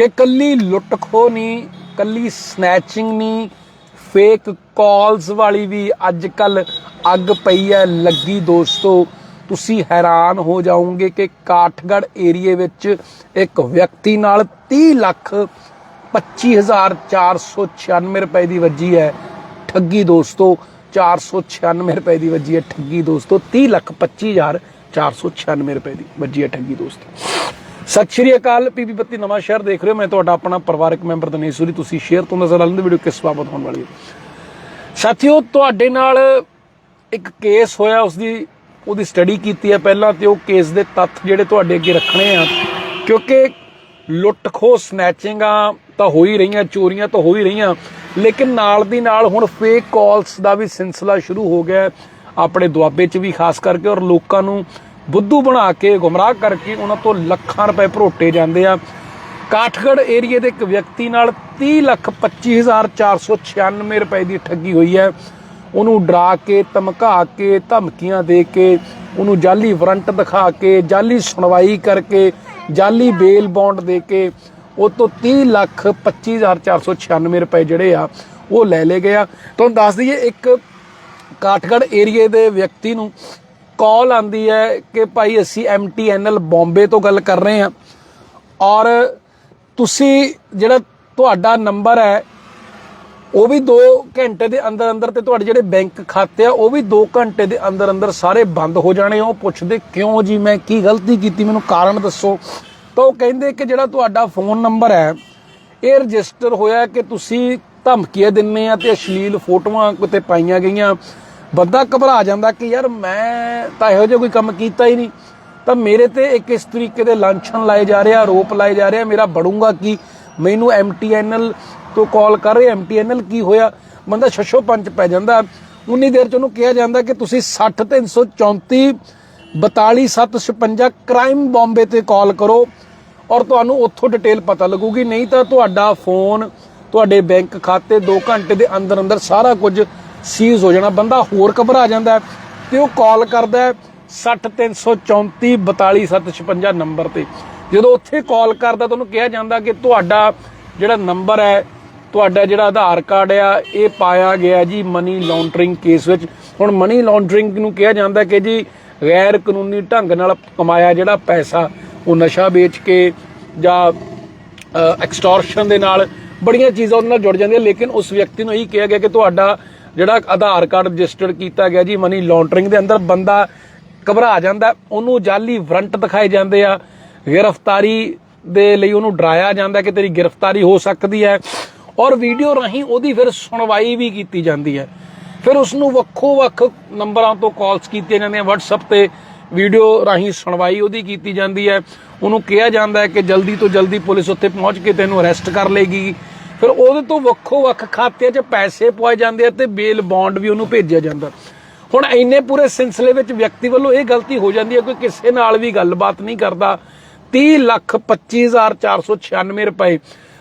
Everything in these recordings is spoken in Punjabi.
ਕਿ ਕੱਲੀ ਲੁੱਟ ਖੋ ਨਹੀਂ, ਕੱਲੀ ਸਨੈਚਿੰਗ ਨਹੀਂ ਫੇਕ ਕਾਲਸ ਵਾਲੀ ਵੀ ਅੱਜ ਕੱਲ ਅੱਗ ਪਈ ਹੈ। ਲੱਗੀ ਦੋਸਤੋ, ਤੁਸੀਂ ਹੈਰਾਨ ਹੋ ਜਾਓਗੇ ਕਿ ਕਾਠਗੜ ਏਰੀਏ ਵਿੱਚ ਇੱਕ ਵਿਅਕਤੀ ਨਾਲ 30 ਲੱਖ 25496 ਰੁਪਏ ਦੀ ਵੱਜੀ ਹੈ। ਠੱਗੀ ਦੋਸਤੋ 496 ਰੁਪਏ ਦੀ ਵੱਜੀ ਹੈ। ਠੱਗੀ ਦੋਸਤੋ 30 ਲੱਖ 25496 ਰੁਪਏ ਦੀ ਵੱਜੀ ਹੈ। ਠੱਗੀ ਦੋਸਤੋ ਸਤਿ ਸ਼੍ਰੀ ਅਕਾਲ ਪੀਪੀ ਬੱਤੀ ਨਵਾਂ ਸ਼ਹਿਰ ਦੇਖ ਰਹੇ ਹੋ। ਮੈਂ ਤੁਹਾਡਾ ਆਪਣਾ ਪਰਿਵਾਰਕ ਮੈਂਬਰ ਦਨੇਸ਼ ਸੂਰੀ, ਤੁਸੀਂ ਸ਼ੇਅਰ ਤੋਂ ਨਜ਼ਰ ਆਉਂਦੇ ਵੀਡੀਓ ਕਿਸ ਬਾਬਤ ਹੋਣ ਵਾਲੀ ਹੈ। ਸਾਥੀਓ, ਤੁਹਾਡੇ ਨਾਲ ਇੱਕ ਕੇਸ ਹੋਇਆ ਉਸ ਦੀ ਉਹਦੀ ਸਟੱਡੀ ਕੀਤੀ ਹੈ। ਪਹਿਲਾਂ ਤੇ ਉਹ ਕੇਸ ਦੇ ਤੱਥ ਜਿਹੜੇ ਤੁਹਾਡੇ ਅੱਗੇ ਰੱਖਣੇ ਆ, ਕਿਉਂਕਿ ਲੁੱਟ ਖੋਹ ਸਨੈਚਿੰਗਾਂ ਤਾਂ ਹੋ ਹੀ ਰਹੀਆਂ, ਚੋਰੀਆਂ ਤਾਂ ਹੋ ਹੀ ਰਹੀਆਂ, ਲੇਕਿਨ ਨਾਲ ਦੀ ਨਾਲ ਹੁਣ ਫੇਕ ਕਾਲਸ ਦਾ ਵੀ ਸਿਲਸਿਲਾ ਸ਼ੁਰੂ ਹੋ ਗਿਆ ਆਪਣੇ ਦੁਆਬੇ 'ਚ ਵੀ, ਖਾਸ ਕਰਕੇ, ਔਰ ਲੋਕਾਂ ਨੂੰ ਬੁੱਧੂ ਬਣਾ ਕੇ ਗੁੰਮਰਾਹ ਕਰਕੇ ਉਹਨਾਂ ਤੋਂ ਲੱਖਾਂ ਰੁਪਏ ਭਰੋਟੇ ਜਾਂਦੇ ਆ। ਕਾਠਗੜ ਏਰੀਏ ਦੇ ਇੱਕ ਵਿਅਕਤੀ ਨਾਲ 30 ਲੱਖ 25496 ਰੁਪਏ ਦੀ ਠੱਗੀ ਹੋਈ ਹੈ। ਉਹਨੂੰ ਡਰਾ ਕੇ, ਧਮਕਾ ਕੇ, ਧਮਕੀਆਂ ਦੇ ਕੇ, ਉਹਨੂੰ ਜਾਲੀ ਵਾਰੰਟ ਦਿਖਾ ਕੇ, ਜਾਲੀ ਸੁਣਵਾਈ ਕਰਕੇ, ਜਾਲੀ ਬੇਲ ਬੌਂਡ ਦੇ ਕੇ ਉਹ ਤੋਂ 30 ਲੱਖ 25496 ਰੁਪਏ ਜਿਹੜੇ ਆ, ਉਹ ਲੈ ਲਏ ਗਿਆ ਤੁਹਾਨੂੰ ਦੱਸ ਦਈਏ, ਇੱਕ ਕਾਠਗੜ ਏਰੀਏ ਦੇ ਵਿਅਕਤੀ ਨੂੰ ਕਾਲ ਆਂਦੀ ਹੈ ਕਿ ਭਾਈ ਅਸੀਂ ਐਮਟੀਐਨਐਲ ਬੰਬੇ ਤੋਂ ਗੱਲ ਕਰ ਰਹੇ ਹਾਂ। ਔਰ ਤੁਸੀਂ ਜਿਹੜਾ ਤੁਹਾਡਾ ਨੰਬਰ ਹੈ, ਉਹ ਵੀ 2 ਘੰਟੇ ਦੇ ਅੰਦਰ ਅੰਦਰ ਤੇ ਤੁਹਾਡੇ ਜਿਹੜੇ ਬੈਂਕ ਖਾਤੇ ਆ, ਉਹ ਵੀ 2 ਘੰਟੇ ਦੇ ਅੰਦਰ ਅੰਦਰ ਸਾਰੇ ਬੰਦ ਹੋ ਜਾਣੇ ਆ। ਉਹ ਪੁੱਛਦੇ ਕਿਉਂ ਜੀ, ਮੈਂ ਕੀ ਗਲਤੀ ਕੀਤੀ, ਮੈਨੂੰ ਕਾਰਨ ਦੱਸੋ। ਤਾਂ ਉਹ ਕਹਿੰਦੇ ਕਿ ਜਿਹੜਾ ਤੁਹਾਡਾ ਫੋਨ ਨੰਬਰ ਹੈ, ਇਹ ਰਜਿਸਟਰ ਹੋਇਆ ਕਿ ਤੁਸੀਂ ਧਮਕੀਆਂ ਦਿੰਨੇ ਆ ਤੇ ਅਸ਼ਲੀਲ ਫੋਟੋਆਂ ਕਿਤੇ ਪਾਈਆਂ ਗਈਆਂ। ਬੰਦਾ ਘਬਰਾ ਜਾਂਦਾ ਕਿ ਯਾਰ ਮੈਂ ਤਾਂ ਇਹੋ ਜਿਹਾ ਕੋਈ ਕੰਮ ਕੀਤਾ ਹੀ ਨਹੀਂ। ਤਾਂ ਮੇਰੇ ਤੇ ਇੱਕ ਇਸ ਤਰੀਕੇ ਦੇ ਲਾਂਛਨ ਲਾਏ ਜਾ ਰਹੇ ਆ, ਆਰੋਪ ਲਾਏ ਜਾ ਰਹੇ ਆ, ਮੇਰਾ ਬੜੂੰਗਾ ਕੀ? ਮੈਨੂੰ ਐਮਟੀਐਨਐਲ ਤੋਂ ਕਾਲ ਕਰ ਰਹੇ ਐਮਟੀਐਨਐਲ ਕੀ ਹੋਇਆ? ਬੰਦਾ ਛੱਛੋ ਪੰਜ ਪੈ ਜਾਂਦਾ। ਉਨੀ ਦੇਰ ਚ ਉਹਨੂੰ ਕਿਹਾ ਜਾਂਦਾ ਕਿ ਤੁਸੀਂ 60 334 42756 ਕ੍ਰਾਈਮ ਬੰਬੇ ਤੇ ਕਾਲ ਕਰੋ ਔਰ ਤੁਹਾਨੂੰ ਉੱਥੋਂ ਡਿਟੇਲ ਪਤਾ ਲੱਗੂਗੀ। ਨਹੀਂ ਤਾਂ ਤੁਹਾਡਾ ਫੋਨ ਤੁਹਾਡੇ ਬੈਂਕ ਖਾਤੇ 2 ਘੰਟੇ ਦੇ ਅੰਦਰ ਅੰਦਰ ਸਾਰਾ ਕੁਝ ਸੀਜ਼ ਹੋ ਜਾਣਾ, ਬੰਦਾ ਹੋਰ ਘਬਰਾ ਜਾਂਦਾ ਹੈ ਤੇ ਉਹ ਕਾਲ ਕਰਦਾ ਹੈ 60334 42756 ਨੰਬਰ ਤੇ। ਜਦੋਂ ਉੱਥੇ ਕਾਲ ਕਰਦਾ ਤੁਹਾਨੂੰ ਕਿਹਾ ਜਾਂਦਾ ਕਿ ਤੁਹਾਡਾ ਜਿਹੜਾ ਨੰਬਰ ਹੈ, ਤੁਹਾਡਾ ਜਿਹੜਾ ਆਧਾਰ ਕਾਰਡ ਆ, ਇਹ ਪਾਇਆ ਗਿਆ ਜੀ ਮਨੀ ਲਾਂਡਰਿੰਗ ਕੇਸ ਵਿੱਚ। ਹੁਣ ਮਨੀ ਲਾਂਡਰਿੰਗ ਨੂੰ ਕਿਹਾ ਜਾਂਦਾ ਕਿ ਜੀ ਗੈਰ ਕਾਨੂੰਨੀ ਢੰਗ ਨਾਲ ਕਮਾਇਆ ਜਿਹੜਾ ਪੈਸਾ, ਉਹ ਨਸ਼ਾ ਵੇਚ ਕੇ ਜਾਂ ਐਕਸਟੋਰਸ਼ਨ ਦੇ ਨਾਲ ਬੜੀਆਂ ਚੀਜ਼ਾਂ ਉਹਨਾਂ ਨਾਲ ਜੁੜ ਜਾਂਦੀਆਂ, ਲੇਕਿਨ ਉਸ ਵਿਅਕਤੀ ਨੂੰ ਇਹੀ ਕਿਹਾ ਗਿਆ ਕਿ ਤੁਹਾਡਾ ਜਿਹੜਾ ਆਧਾਰ ਕਾਰਡ ਰਜਿਸਟਰਡ ਕੀਤਾ ਗਿਆ ਜੀ ਮਨੀ ਲਾਂਡਰਿੰਗ ਦੇ ਅੰਦਰ ਬੰਦਾ ਘਬਰਾ ਜਾਂਦਾ, ਉਹਨੂੰ ਜਾਲੀ ਵਰੰਟ ਦਿਖਾਏ ਜਾਂਦੇ ਆ। ਗ੍ਰਿਫਤਾਰੀ ਦੇ ਲਈ ਉਹਨੂੰ ਡਰਾਇਆ ਜਾਂਦਾ ਕਿ ਤੇਰੀ ਗ੍ਰਿਫਤਾਰੀ ਹੋ ਸਕਦੀ ਹੈ। ਔਰ ਵੀਡੀਓ ਰਾਹੀਂ ਉਹਦੀ ਫਿਰ ਸੁਣਵਾਈ ਵੀ ਕੀਤੀ ਜਾਂਦੀ ਹੈ। ਫਿਰ ਉਸ ਨੂੰ ਵੱਖੋ ਵੱਖ ਨੰਬਰਾਂ ਤੋਂ ਕਾਲਸ ਕੀਤੀਆਂ ਜਾਂਦੀਆਂ। WhatsApp ਤੇ ਵੀਡੀਓ ਰਾਹੀਂ ਸੁਣਵਾਈ ਉਹਦੀ ਕੀਤੀ ਜਾਂਦੀ ਹੈ। ਉਹਨੂੰ ਕਿਹਾ ਜਾਂਦਾ ਹੈ ਕਿ ਜਲਦੀ ਤੋਂ ਜਲਦੀ ਪੁਲਿਸ ਉੱਥੇ ਪਹੁੰਚ ਕੇ ਤੈਨੂੰ ਅਰੈਸਟ ਕਰ ਲੇਗੀ ਫਿਰ ਉਹਦੇ ਤੋਂ ਵੱਖੋ ਵੱਖ ਖਾਤਿਆਂ 'ਚ ਪੈਸੇ ਪਵਾਏ ਜਾਂਦੇ ਆ ਤੇ ਬੇਲ ਬੌਂਡ ਵੀ ਉਹਨੂੰ ਭੇਜਿਆ ਜਾਂਦਾ। ਹੁਣ ਇੰਨੇ ਪੂਰੇ ਸਿਲਸਿਲੇ ਵਿੱਚ ਵਿਅਕਤੀ ਵੱਲੋਂ ਇਹ ਗਲਤੀ ਹੋ ਜਾਂਦੀ ਹੈ, ਕੋਈ ਕਿਸੇ ਨਾਲ ਵੀ ਗੱਲਬਾਤ ਨਹੀਂ ਕਰਦਾ। 30 ਲੱਖ 25496 ਰੁਪਏ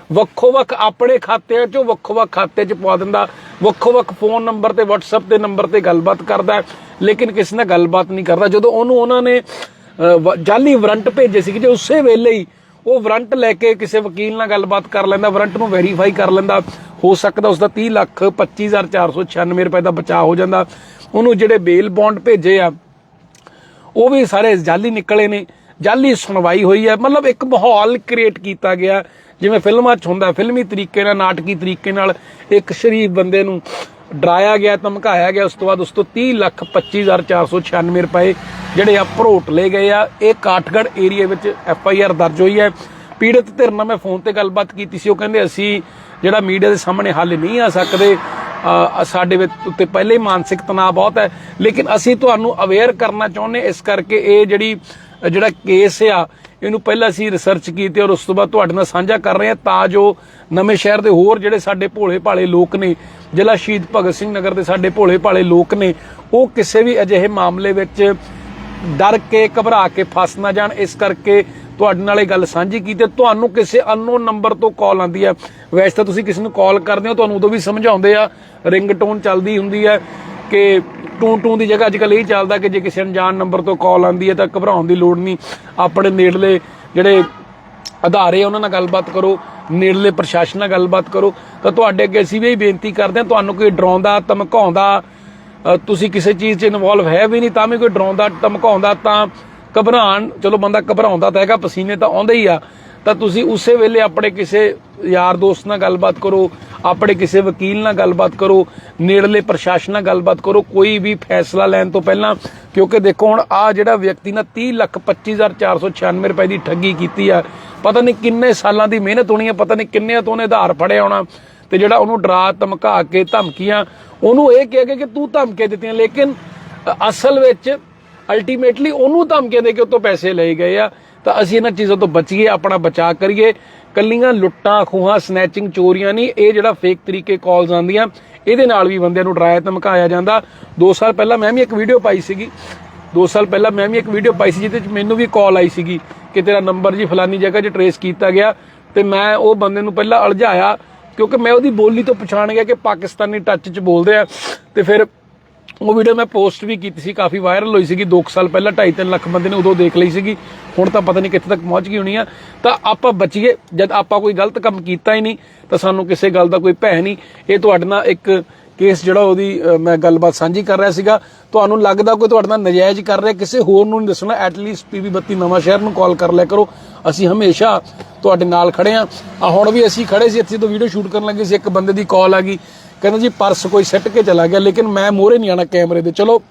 ਵੱਖੋ ਵੱਖ ਆਪਣੇ ਖਾਤਿਆਂ 'ਚੋਂ ਵੱਖੋ ਵੱਖ ਖਾਤੇ 'ਚ ਪਵਾ ਦਿੰਦਾ। ਵੱਖੋ ਵੱਖ ਫੋਨ ਨੰਬਰ ਤੇ WhatsApp ਦੇ ਨੰਬਰ ਤੇ ਗੱਲਬਾਤ ਕਰਦਾ ਲੇਕਿਨ ਕਿਸੇ ਨਾਲ ਗੱਲਬਾਤ ਨਹੀਂ ਕਰਦਾ। ਜਦੋਂ ਉਹਨੂੰ ਉਹਨਾਂ ਨੇ ਜਾਲੀ ਵਾਰੰਟ ਭੇਜੇ ਸੀ ਜੇ ਉਸੇ ਵੇਲੇ ਹੀ ਉਹ ਵਾਰੰਟ ਲੈ ਕੇ ਕਿਸੇ ਵਕੀਲ ਨਾਲ ਗੱਲਬਾਤ ਕਰ ਲੈਂਦਾ, ਵਾਰੰਟ ਨੂੰ ਵੈਰੀਫਾਈ ਕਰ ਲੈਂਦਾ। ਹੋ ਸਕਦਾ ਉਸ ਦਾ 30 ਲੱਖ 25496 ਰੁਪਏ ਦਾ ਬਚਾਅ ਹੋ ਜਾਂਦਾ। ਉਹਨੂੰ ਜਿਹੜੇ ਬੇਲ ਬੌਂਡ ਭੇਜੇ ਆ, ਉਹ ਵੀ ਸਾਰੇ ਜਾਲੀ ਨਿਕਲੇ ਨੇ। ਜਾਲੀ ਸੁਣਵਾਈ ਹੋਈ ਹੈ ਮਤਲਬ ਇੱਕ ਮਾਹੌਲ ਕ੍ਰੀਏਟ ਕੀਤਾ ਗਿਆ। ਜਿਵੇਂ ਫਿਲਮਾਂ 'ਚ ਹੁੰਦਾ, ਫਿਲਮੀ ਤਰੀਕੇ ਨਾਲ, ਨਾਟਕੀ ਤਰੀਕੇ ਨਾਲ ਇੱਕ ਸ਼ਰੀਫ ਬੰਦੇ ਨੂੰ ਡਰਾਇਆ ਗਿਆ ਧਮਕਾਇਆ ਗਿਆ, ਉਸ ਤੋਂ ਬਾਅਦ ਉਸ ਤੋਂ 30 ਲੱਖ 25496 ਰੁਪਏ ਜਿਹੜੇ ਆ ਭਰੋਟ ਲਏ ਗਏ ਆ। ਇਹ ਕਾਠਗੜ ਏਰੀਆ ਵਿੱਚ ਐਫ ਆਈ ਆਰ ਦਰਜ ਹੋਈ ਹੈ। ਪੀੜਤ ਧਿਰ ਨਾਲ ਮੈਂ ਫੋਨ ਤੇ ਗੱਲਬਾਤ ਕੀਤੀ ਸੀ। ਉਹ ਕਹਿੰਦੇ ਅਸੀਂ ਜਿਹੜਾ ਮੀਡੀਆ ਦੇ ਸਾਹਮਣੇ ਹੱਲ ਨਹੀਂ ਆ ਸਕਦੇ ਸਾਡੇ ਵਿੱਚ ਉੱਤੇ ਪਹਿਲੇ ਹੀ ਮਾਨਸਿਕ ਤਣਾਅ ਬਹੁਤ ਹੈ। ਲੇਕਿਨ ਅਸੀਂ ਤੁਹਾਨੂੰ ਅਵੇਅਰ ਕਰਨਾ ਚਾਹੁੰਦੇ ਇਸ ਕਰਕੇ ਇਹ ਜਿਹੜੀ, ਜਿਹੜਾ ਕੇਸ ਆ ਇਹਨੂੰ ਪਹਿਲਾਂ ਅਸੀਂ ਰਿਸਰਚ ਕੀਤੀ ਔਰ ਉਸ ਤੋਂ ਬਾਅਦ ਤੁਹਾਡੇ ਨਾਲ ਸਾਂਝਾ ਕਰ ਰਹੇ ਹਾਂ ਤਾਂ ਜੋ ਨਵੇਂ ਸ਼ਹਿਰ ਦੇ ਹੋਰ ਜਿਹੜੇ ਸਾਡੇ ਭੋਲੇ ਭਾਲੇ ਲੋਕ ਨੇ, ਜ਼ਿਲ੍ਹਾ ਸ਼ਹੀਦ ਭਗਤ ਸਿੰਘ ਨਗਰ ਦੇ ਸਾਡੇ ਭੋਲੇ ਭਾਲੇ ਲੋਕ ਨੇ, ਉਹ ਕਿਸੇ ਵੀ ਅਜਿਹੇ ਮਾਮਲੇ ਵਿੱਚ ਡਰ ਕੇ, ਘਬਰਾ ਕੇ ਫਸ ਨਾ ਜਾਣ। ਇਸ ਕਰਕੇ ਤੁਹਾਡੇ ਨਾਲ ਇਹ ਗੱਲ ਸਾਂਝੀ ਕੀਤੀ ਤੁਹਾਨੂੰ ਕਿਸੇ ਅਨਨੋਨ ਨੰਬਰ ਤੋਂ ਕਾਲ ਆਉਂਦੀ ਹੈ। ਵੈਸੇ ਤਾਂ ਤੁਸੀਂ ਕਿਸੇ ਨੂੰ ਕਾਲ ਕਰਦੇ ਹੋ, ਤੁਹਾਨੂੰ ਉਦੋਂ ਵੀ ਸਮਝਾਉਂਦੇ ਆ। ਰਿੰਗਟੋਨ ਚੱਲਦੀ ਹੁੰਦੀ ਹੈ ਕਿ ਟੂ ਟੂ ਦੀ ਜਗ੍ਹਾ ਅੱਜ ਅੱਜਕੱਲ ਇਹ ਚੱਲਦਾ ਕਿ ਜੇ ਕਿਸੇ ਅਣਜਾਣ ਨੰਬਰ ਤੋਂ ਕਾਲ ਆਉਂਦੀ ਹੈ ਤਾਂ ਘਬਰਾਉਣ ਦੀ ਲੋੜ ਨਹੀਂ। ਆਪਣੇ ਨੇੜਲੇ ਜਿਹੜੇ ਅਧਾਰੇ ਉਹਨਾਂ ਨਾਲ ਗੱਲਬਾਤ ਕਰੋ, ਨੇੜਲੇ ਪ੍ਰਸ਼ਾਸਨ ਨਾਲ ਗੱਲਬਾਤ ਕਰੋ। ਤਾਂ ਤੁਹਾਡੇ ਅੱਗੇ ਅਸੀਂ ਵੀ ਇਹ ਬੇਨਤੀ ਕਰਦੇ ਹਾਂ, ਤੁਹਾਨੂੰ ਕੋਈ ਡਰਾਉਂਦਾ ਧਮਕਾਉਂਦਾ ਤੁਸੀਂ ਕਿਸੇ ਚੀਜ਼ 'ਚ ਇਨਵੋਲਵ ਹੈ ਵੀ ਨਹੀਂ, ਤਾਂ ਵੀ ਕੋਈ ਡਰਾਉਂਦਾ ਧਮਕਾਉਂਦਾ ਤਾਂ ਘਬਰਾਣ ਚਲੋ ਬੰਦਾ ਘਬਰਾਉਂਦਾ ਤਾਂ ਹੈਗਾ, ਪਸੀਨੇ ਤਾਂ ਆਉਂਦੇ ਹੀ ਆ। ਤਾਂ ਤੁਸੀਂ ਉਸੇ ਵੇਲੇ ਆਪਣੇ ਕਿਸੇ ਯਾਰ ਦੋਸਤ ਨਾਲ ਗੱਲਬਾਤ ਕਰੋ, ਆਪਣੇ ਕਿਸੇ ਵਕੀਲ ਨਾਲ ਗੱਲਬਾਤ ਕਰੋ, ਨੇੜਲੇ ਪ੍ਰਸ਼ਾਸਨ ਨਾਲ ਗੱਲਬਾਤ ਕਰੋ, ਕੋਈ ਵੀ ਫੈਸਲਾ ਲੈਣ ਤੋਂ ਪਹਿਲਾਂ, ਕਿਉਂਕਿ ਦੇਖੋ ਹੁਣ ਆ ਜਿਹੜਾ ਵਿਅਕਤੀ ਨੇ 30 ਲੱਖ 25496 ਰੁਪਏ ਦੀ ਠੱਗੀ ਕੀਤੀ ਆ, ਪਤਾ ਨਹੀਂ ਕਿੰਨੇ ਸਾਲਾਂ ਦੀ ਮਿਹਨਤ ਹੋਣੀ ਆ, ਪਤਾ ਨਹੀਂ ਕਿੰਨੇ ਤੋਂ ਉਹਨੇ ਆਧਾਰ ਫੜਿਆ ਹੋਣਾ, ਤੇ ਜਿਹੜਾ ਉਹਨੂੰ ਡਰਾ, ਧਮਕਾ ਕੇ ਧਮਕੀਆਂ, ਉਹਨੂੰ ਇਹ ਕਿਹਾ ਗਿਆ ਕਿ ਤੂੰ ਧਮਕੇ ਦਿੱਤੀਆਂ, ਲੇਕਿਨ ਅਸਲ ਵਿੱਚ ਅਲਟੀਮੇਟਲੀ ਉਹਨੂੰ ਧਮਕੀਆਂ ਦੇ ਕੇ ਉਤੋਂ ਪੈਸੇ ਲਏ ਗਏ ਆ। ਤਾਂ ਅਸੀਂ ਇਹਨਾਂ ਚੀਜ਼ਾਂ ਤੋਂ ਬਚੀਏ, ਆਪਣਾ ਬਚਾਅ ਕਰੀਏ। ਕੱਲੀਆਂ ਲੁੱਟਾਂ, ਖੋਹਾਂ ਸਨੈਚਿੰਗ ਚੋਰੀਆਂ ਨਹੀਂ, ਇਹ ਜਿਹੜਾ ਫੇਕ ਤਰੀਕੇ ਕਾਲਸ ਆਉਂਦੀਆਂ, ਇਹਦੇ ਨਾਲ ਵੀ ਬੰਦਿਆਂ ਨੂੰ ਡਰਾਇਆ, ਧਮਕਾਇਆ ਜਾਂਦਾ। 2 ਸਾਲ ਪਹਿਲਾਂ ਮੈਂ ਵੀ ਇੱਕ ਵੀਡੀਓ ਪਾਈ ਸੀਗੀ। 2 ਸਾਲ ਪਹਿਲਾਂ ਮੈਂ ਵੀ ਇੱਕ ਵੀਡੀਓ ਪਾਈ ਸੀ, ਜਿਹਦੇ ਵਿੱਚ ਮੈਨੂੰ ਵੀ ਕਾਲ ਆਈ ਸੀਗੀ ਕਿ ਤੇਰਾ ਨੰਬਰ ਜੀ ਫਲਾਨੀ ਜਗ੍ਹਾ 'ਚ ਟਰੇਸ ਕੀਤਾ ਗਿਆ। ਤੇ ਮੈਂ ਉਹ ਬੰਦੇ ਨੂੰ ਪਹਿਲਾਂ ਅਲਝਾਇਆ, ਕਿਉਂਕਿ ਮੈਂ ਉਹਦੀ ਬੋਲੀ ਤੋਂ ਪਛਾਣ ਗਿਆ ਕਿ ਪਾਕਿਸਤਾਨੀ ਟੱਚ 'ਚ ਬੋਲਦੇ ਆ। ਤੇ ਫਿਰ ਉਹ ਵੀਡੀਓ ਮੈਂ ਪੋਸਟ ਵੀ ਕੀਤੀ ਸੀ, ਕਾਫੀ ਵਾਇਰਲ ਹੋਈ ਸੀਗੀ। 2 ਸਾਲ ਪਹਿਲਾਂ 2.5 ਲੱਖ ਬੰਦੇ ਨੇ ਉਦੋਂ ਦੇਖ ਲਈ ਸੀਗੀ। ਹੁਣ ਤਾਂ ਪਤਾ ਨਹੀਂ ਕਿੱਥੇ ਤੱਕ ਪਹੁੰਚ ਗਈ ਹੋਣੀ ਆ। ਤਾਂ ਆਪਾਂ ਬਚੀਏ। ਜਦ ਆਪਾਂ ਕੋਈ ਗਲਤ ਕੰਮ ਕੀਤਾ ਹੀ ਨਹੀਂ, ਤਾਂ ਸਾਨੂੰ ਕਿਸੇ ਗੱਲ ਦਾ ਕੋਈ ਭੈ ਨਹੀਂ। ਇਹ ਤੁਹਾਡੇ ਨਾਲ ਇੱਕ ਕੇਸ ਜਿਹੜਾ ਉਹਦੀ ਮੈਂ ਗੱਲਬਾਤ ਸਾਂਝੀ ਕਰ ਰਿਹਾ ਸੀਗਾ। ਤੁਹਾਨੂੰ ਲੱਗਦਾ ਕੋਈ ਤੁਹਾਡੇ ਨਾਲ ਨਜਾਇਜ਼ ਕਰ ਰਿਹਾ, ਕਿਸੇ ਹੋਰ ਨੂੰ ਨਹੀਂ ਦੱਸਣਾ। ਐਟਲੀਸਟ ਪੀਵੀ 32 ਨਵਾਂ ਸ਼ਹਿਰ ਨੂੰ ਕਾਲ ਕਰ ਲਿਆ ਕਰੋ। ਅਸੀਂ ਹਮੇਸ਼ਾ ਤੁਹਾਡੇ ਨਾਲ ਖੜੇ ਆ। ਆ ਹੁਣ ਵੀ ਅਸੀਂ ਖੜੇ ਸੀ, ਇੱਥੇ ਤੋਂ ਵੀਡੀਓ ਸ਼ੂਟ ਕਰਨ ਲੱਗੇ ਸੀ। ਇੱਕ ਬੰਦੇ ਦੀ ਕਾਲ ਆ ਗਈ। ਕਹਿੰਦਾ ਜੀ ਪਰਸ ਕੋਈ ਸਿੱਟ ਕੇ ਚਲਾ ਗਿਆ, ਲੇਕਿਨ ਮੈਂ ਮੋਹਰੇ ਨਹੀਂ ਆਣਾ ਕੈਮਰੇ ਦੇ। ਚਲੋ,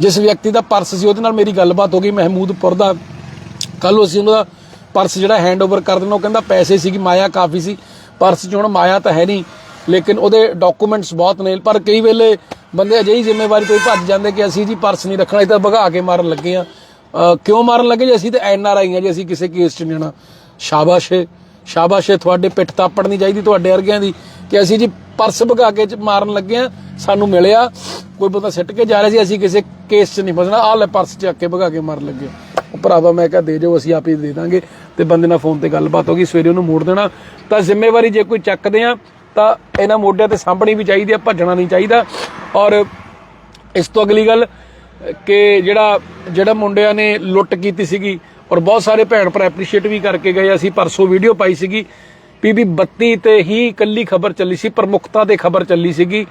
ਜਿਸ ਵਿਅਕਤੀ ਦਾ ਪਰਸ ਸੀ, ਉਹਦੇ ਨਾਲ ਮੇਰੀ ਗੱਲਬਾਤ ਹੋ ਗਈ, ਮਹਿਮੂਦਪੁਰ ਦਾ। ਕੱਲ ਅਸੀਂ ਉਹਦਾ ਪਰਸ ਜਿਹੜਾ ਹੈਂਡਓਵਰ ਕਰ ਦੇਣਾ, ਉਹ ਕਹਿੰਦਾ ਪੈਸੇ ਸੀਗੀ, ਮਾਇਆ ਕਾਫੀ ਸੀ। ਪਰਸ 'ਚ ਹੁਣ ਮਾਇਆ ਤਾਂ ਹੈ ਨਹੀਂ, ਲੇਕਿਨ ਉਹਦੇ ਡਾਕੂਮੈਂਟਸ ਬਹੁਤ ਨੇ। ਪਰ ਕਈ ਵੇਲੇ ਬੰਦੇ ਅਜਿਹੀ ਜ਼ਿੰਮੇਵਾਰੀ ਤੋਂ ਹੀ ਭੱਜ ਜਾਂਦੇ ਕਿ ਅਸੀਂ ਜੀ ਪਰਸ ਨਹੀਂ ਰੱਖਣਾ ਇਹ ਤਾਂ ਭਗਾ ਕੇ ਮਾਰਨ ਲੱਗੇ ਆ ਕਿਉਂ ਮਾਰਨ ਲੱਗੇ ਜੀ? ਅਸੀਂ ਤਾਂ ਐਨ ਆਰ ਆਈ ਆ ਜੀ, ਅਸੀਂ ਕਿਸੇ ਕੇਸ 'ਚ ਨਹੀਂ ਆਣਾ ਸ਼ਾਬਾਸ਼ ਸ਼ਾਬਾਸ਼ ਤੁਹਾਡੇ ਪਿੱਠ ਤਾਪੜ ਨਹੀਂ ਚਾਹੀਦੀ ਤੁਹਾਡੇ ਵਰਗਿਆਂ ਦੀ ਕਿ ਅਸੀਂ ਜੀ ਪਰਸ ਭਗਾ ਕੇ ਮਾਰਨ ਲੱਗੇ ਆ, ਸਾਨੂੰ ਮਿਲਿਆ। ਕੋਈ ਬੰਦਾ ਸਿੱਟ ਕੇ ਜਾ ਰਿਹਾ ਸੀ, ਅਸੀਂ ਕਿਸੇ ਕੇਸ 'ਚ ਨਹੀਂ ਫਸਣਾ। ਆਹ ਲੈ ਪਰਸ ਚੱਕ ਕੇ ਭਗਾ ਕੇ ਮਾਰਨ ਲੱਗੇ ਉਹ ਭਰਾਵਾ ਮੈਂ ਕਿਹਾ, ਦੇ ਜਾਓ, ਅਸੀਂ ਆਪ ਹੀ ਦੇ ਦਾਂਗੇ। ਤੇ ਬੰਦੇ ਨਾਲ ਫੋਨ ਤੇ ਗੱਲਬਾਤ ਹੋ ਗਈ, ਸਵੇਰੇ ਉਹਨੂੰ ਮੋੜ ਦੇਣਾ। ਤਾਂ ਜ਼ਿੰਮੇਵਾਰੀ ਜੇ ਕੋਈ ਚੱਕਦੇ ਆ, ਤਾਂ ਇਹਨਾਂ ਮੋਢਿਆਂ ਤੇ ਸਾਂਭਣੀ ਵੀ ਚਾਹੀਦੀ ਆ, ਭੱਜਣਾ ਨਹੀਂ ਚਾਹੀਦਾ। ਔਰ ਇਸ ਤੋਂ ਅਗਲੀ ਗੱਲ, ਕਿ ਜਿਹੜਾ ਜਿਹੜਾ ਮੁੰਡਿਆਂ ਨੇ ਲੁੱਟ ਕੀਤੀ ਸੀਗੀ, ਔਰ ਬਹੁਤ ਸਾਰੇ ਭੈਣ ਭਰਾ ਐਪਰੀਸ਼ੀਏਟ ਵੀ ਕਰਕੇ ਗਏ ਅਸੀਂ ਪਰਸੋਂ ਵੀਡੀਓ ਪਾਈ ਸੀਗੀ। ਪੀਬੀ 32 ਤੇ ਹੀ ਇਕੱਲੀ ਖਬਰ ਚੱਲੀ ਸੀ, ਪ੍ਰਮੁਖਤਾ ਤੇ ਖਬਰ ਚੱਲੀ ਸੀਗੀ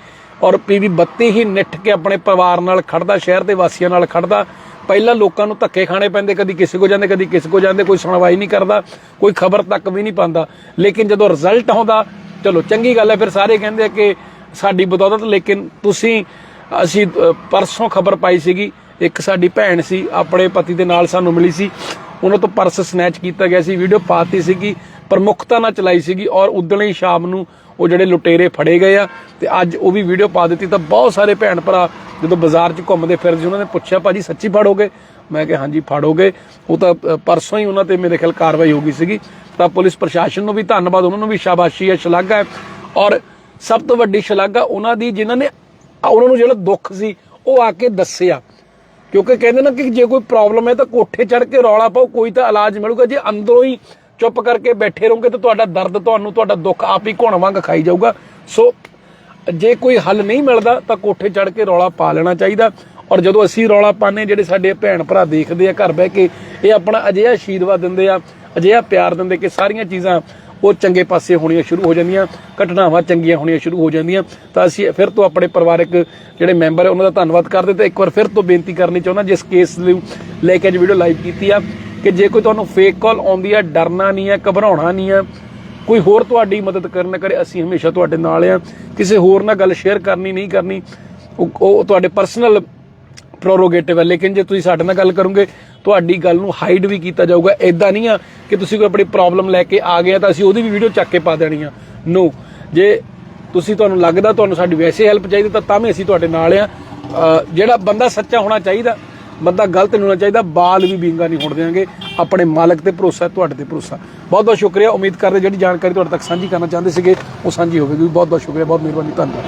ਔਰ ਪੀਬੀ 32 ਹੀ ਨਿੱਠ ਕੇ ਆਪਣੇ ਪਰਿਵਾਰ ਨਾਲ ਖੜਦਾ ਸ਼ਹਿਰ ਦੇ ਵਾਸੀਆਂ ਨਾਲ ਖੜਦਾ ਪਹਿਲਾਂ ਲੋਕਾਂ ਨੂੰ ਧੱਕੇ ਖਾਣੇ ਪੈਂਦੇ, ਕਦੀ ਕਿਸੇ ਕੋ ਜਾਂਦੇ, ਕਦੀ ਕਿਸੇ ਕੋ ਜਾਂਦੇ, ਕੋਈ ਸੁਣਵਾਈ ਨਹੀਂ ਕਰਦਾ, ਕੋਈ ਖਬਰ ਤੱਕ ਵੀ ਨਹੀਂ ਪਾਉਂਦਾ। ਲੇਕਿਨ ਜਦੋਂ ਰਿਜ਼ਲਟ ਆਉਂਦਾ, ਚਲੋ ਚੰਗੀ ਗੱਲ ਹੈ, ਫਿਰ ਸਾਰੇ ਕਹਿੰਦੇ ਆ ਕਿ ਸਾਡੀ ਬਦੌਲਤ, ਲੇਕਿਨ ਤੁਸੀਂ, ਅਸੀਂ ਪਰਸੋਂ ਖਬਰ ਪਾਈ ਸੀਗੀ, ਇੱਕ ਸਾਡੀ ਭੈਣ ਸੀ, ਆਪਣੇ ਪਤੀ ਦੇ ਨਾਲ ਸਾਨੂੰ ਮਿਲੀ ਸੀ। ਉਹਨਾਂ ਤੋਂ ਪਰਸ ਸਨੈਚ ਕੀਤਾ ਗਿਆ ਸੀ ਵੀਡੀਓ ਪਾਤੀ ਸੀਗੀ। ਪ੍ਰਮੁਖਤਾ ਨਾਲ ਚਲਾਈ ਸੀਗੀ ਔਰ ਉਦਣੇ ਹੀ ਸ਼ਾਮ ਨੂੰ ਉਹ ਜਿਹੜੇ ਲੁਟੇਰੇ ਫੜੇ ਗਏ ਆ ਤੇ ਅੱਜ ਉਹ ਵੀ ਵੀਡੀਓ ਪਾ ਦਿੱਤੀ ਤਾਂ ਬਹੁਤ ਸਾਰੇ ਭੈਣ ਭਰਾ ਜਦੋਂ ਬਾਜ਼ਾਰ 'ਚ ਘੁੰਮਦੇ ਫਿਰਦੇ ਸੀ, ਉਹਨਾਂ ਨੇ ਪੁੱਛਿਆ, ਭਾਜੀ, ਸੱਚੀ ਫੜੋਗੇ? ਮੈਂ ਕਿਹਾ, ਹਾਂਜੀ, ਫੜੋਗੇ। ਉਹ ਤਾਂ ਪਰਸੋਂ ਹੀ ਉਹਨਾਂ ਤੇ ਮੇਰੇ ਖਿਆਲ ਕਾਰਵਾਈ ਹੋ ਗਈ ਸੀਗੀ। ਤਾਂ ਪੁਲਿਸ ਪ੍ਰਸ਼ਾਸਨ ਨੂੰ ਵੀ ਧੰਨਵਾਦ, ਉਹਨਾਂ ਨੂੰ ਵੀ ਸ਼ਾਬਾਸ਼ੀ ਹੈ, ਸ਼ਲਾਘਾ ਹੈ। ਔਰ ਸਭ ਤੋਂ ਵੱਡੀ ਸ਼ਲਾਘਾ ਉਹਨਾਂ ਦੀ, ਜਿਨ੍ਹਾਂ ਨੇ ਉਹਨਾਂ ਨੂੰ ਜਿਹੜਾ ਦੁੱਖ ਸੀ, ਉਹ ਆ ਕੇ ਦੱਸਿਆ। ਕਿਉਂਕਿ ਕਹਿੰਦੇ ਨਾ ਕਿ ਜੇ ਕੋਈ ਪ੍ਰੋਬਲਮ ਹੈ ਤਾਂ ਕੋਠੇ ਚੜ ਕੇ ਰੌਲਾ ਪਾਓ, ਕੋਈ ਤਾਂ ਇਲਾਜ ਮਿਲੂਗਾ। ਜੇ ਅੰਦਰੋਂ ਹੀ ਚੁੱਪ ਕਰਕੇ ਬੈਠੇ ਰਹੋਗੇ ਤਾਂ ਤੁਹਾਡਾ ਦਰਦ ਤੁਹਾਨੂੰ, ਤੁਹਾਡਾ ਦੁੱਖ ਆਪ ਹੀ ਘੁਣ ਵਾਂਗ ਖਾਈ ਜਾਊਗਾ। ਸੋ ਜੇ ਕੋਈ ਹੱਲ ਨਹੀਂ ਮਿਲਦਾ ਤਾਂ ਕੋਠੇ ਚੜ ਕੇ ਰੌਲਾ ਪਾ ਲੈਣਾ ਚਾਹੀਦਾ। ਔਰ ਜਦੋਂ ਅਸੀਂ ਰੌਲਾ ਪਾਣੇ ਜਿਹੜੇ ਸਾਡੇ ਭੈਣ ਭਰਾ ਦੇਖਦੇ ਆ ਘਰ ਬਹਿ ਕੇ, ਇਹ ਆਪਣਾ ਅਜਿਹਾ ਆਸ਼ੀਰਵਾਦ ਦਿੰਦੇ ਆ, ਅਜਿਹਾ ਪਿਆਰ ਦਿੰਦੇ ਕਿ ਸਾਰੀਆਂ ਚੀਜ਼ਾਂ ਉਹ ਚੰਗੇ ਪਾਸੇ ਹੋਣੀਆਂ ਸ਼ੁਰੂ ਹੋ ਜਾਂਦੀਆਂ, ਘਟਨਾਵਾਂ ਚੰਗੀਆਂ ਹੋਣੀਆਂ ਸ਼ੁਰੂ ਹੋ ਜਾਂਦੀਆਂ। ਤਾਂ ਅਸੀਂ ਫਿਰ ਤੋਂ ਆਪਣੇ ਪਰਿਵਾਰਕ ਜਿਹੜੇ ਮੈਂਬਰ ਹੈ ਉਹਨਾਂ ਦਾ ਧੰਨਵਾਦ ਕਰਦੇ ਤੇ ਇੱਕ ਵਾਰ ਫਿਰ ਤੋਂ ਬੇਨਤੀ ਕਰਨੀ ਚਾਹੁੰਦਾ, ਜਿਸ ਕੇਸ ਨੂੰ ਲੈ ਕੇ ਅੱਜ ਵੀਡੀਓ ਲਾਈਵ ਕੀਤੀ ਆ ਕਿ ਜੇ ਕੋਈ ਤੁਹਾਨੂੰ ਫੇਕ ਕਾਲ ਆਉਂਦੀ ਆ, ਡਰਨਾ ਨਹੀਂ ਆ, ਘਬਰਾਉਣਾ ਨਹੀਂ ਆ, ਕੋਈ ਹੋਰ ਤੁਹਾਡੀ ਮਦਦ ਕਰਨ ਕਰੇ, ਅਸੀਂ ਹਮੇਸ਼ਾ ਤੁਹਾਡੇ ਨਾਲ ਆ। ਕਿਸੇ ਹੋਰ ਨਾਲ ਗੱਲ ਸ਼ੇਅਰ ਕਰਨੀ ਨਹੀਂ ਕਰਨੀ, ਉਹ ਤੁਹਾਡੇ ਪਰਸਨਲ ਪ੍ਰੋਰੋਗੇਟਿਵ ਹੈ ਲੇਕਿਨ ਜੇ ਤੁਸੀਂ ਸਾਡੇ ਨਾਲ ਗੱਲ ਕਰੋਗੇ, ਤੁਹਾਡੀ ਗੱਲ ਨੂੰ ਹਾਈਡ ਵੀ ਕੀਤਾ ਜਾਊਗਾ। ਐਦਾਂ ਨਹੀਂ ਆ ਕਿ ਤੁਸੀਂ ਕੋਈ ਆਪਣੀ ਪ੍ਰੋਬਲਮ ਲੈ ਕੇ ਆ ਗਏ ਆ ਤਾਂ ਅਸੀਂ ਉਹਦੀ ਵੀ ਵੀਡੀਓ ਚੱਕ ਕੇ ਪਾ ਦੇਣੀ ਆ। ਨੋ ਜੇ ਤੁਸੀਂ ਤੁਹਾਨੂੰ ਲੱਗਦਾ ਤੁਹਾਨੂੰ ਸਾਡੀ ਵੈਸੇ ਹੈਲਪ ਚਾਹੀਦੀ, ਤਾਂ ਤਾਂ ਵੀ ਅਸੀਂ ਤੁਹਾਡੇ ਨਾਲ ਆ। ਜਿਹੜਾ ਬੰਦਾ ਸੱਚਾ ਹੋਣਾ ਚਾਹੀਦਾ ਬੰਦਾ ਗਲਤ ਨਹੀਂ ਹੋਣਾ ਚਾਹੀਦਾ, ਬਾਲ ਵੀ ਬੀਂਗਾ ਨਹੀਂ ਹੋਣ ਦੇਵਾਂਗੇ ਆਪਣੇ ਮਾਲਕ ਤੇ ਭਰੋਸਾ, ਤੁਹਾਡੇ ਤੇ ਭਰੋਸਾ। ਬਹੁਤ ਬਹੁਤ ਸ਼ੁਕਰੀਆ, ਉਮੀਦ ਕਰਦੇ ਜਿਹੜੀ ਜਾਣਕਾਰੀ ਤੁਹਾਡੇ ਤੱਕ ਸਾਂਝੀ ਕਰਨਾ ਚਾਹੁੰਦੇ ਸੀਗੇ, ਉਹ ਸਾਂਝੀ ਹੋਵੇਗੀ। ਬਹੁਤ ਬਹੁਤ ਸ਼ੁਕਰੀਆ, ਬਹੁਤ ਮਿਹਰਬਾਨੀ, ਧੰਨਵਾਦ।